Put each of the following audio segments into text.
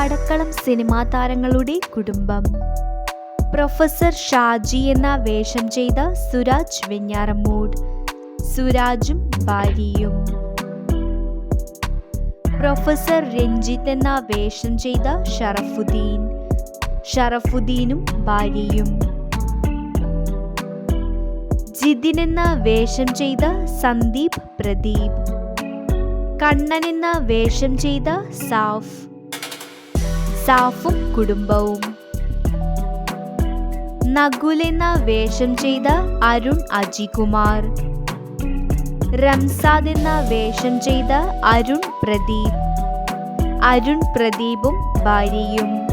പടക്കളം cinema താരങ്ങളുടെ കുടുംബം. Professor Shaji എന്ന വേഷം ചെയ്ത സുരാജ് വെഞ്ഞാറമ്മൂട്. സുരാജും ഭാര്യയും. പ്രൊഫസർ രഞ്ജിത്ത് എന്ന വേഷം ചെയ്ത ഷറഫുദ്ദീൻ. ഷറഫുദ്ദീനും ഭാര്യയും. ജിതിൻ എന്ന വേഷം ചെയ്ത സന്ദീപ് പ്രദീപ്. കണ്ണൻ എന്ന വേഷം ചെയ്ത സാഫ്. സാഫും കുടുംബവും. നഗുലെന്ന വേഷം ചെയ്ത അരുൺ അജികുമാർ. റംസാദ് എന്ന വേഷം ചെയ്ത അരുൺ പ്രദീപ്. അരുൺ പ്രദീപും ഭാര്യയും.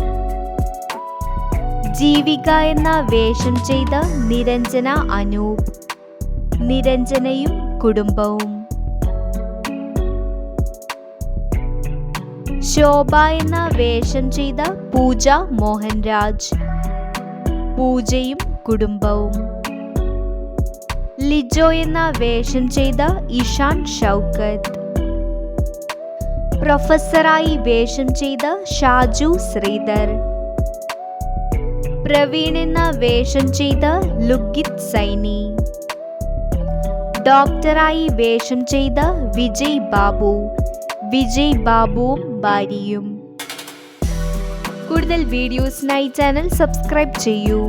ജീവിക എന്ന വേഷം ചെയ്ത നിരഞ്ജന അനൂപ്. നിരഞ്ജനയും കുടുംബവും. ശോഭ എന്ന വേഷം ചെയ്ത പൂജ മോഹൻരാജ്. പൂജയും കുടുംബവും. ലിജോ എന്ന വേഷം ചെയ്ത ഇഷാൻ ഷൗക്കത്ത്. പ്രൊഫസറായി വേഷം ചെയ്ത ഷാജു ശ്രീധർ. പ്രവീൺ എന്ന വേഷം ചെയ്ത ലുക്കിത് സൈനി. ഡോക്ടറായി വേഷം ചെയ്ത വിജയ് ബാബു. വിജയ് ബാബുവും ഭാര്യയും. കൂടുതൽ വീഡിയോസിനായി ചാനൽ സബ്സ്ക്രൈബ് ചെയ്യൂ.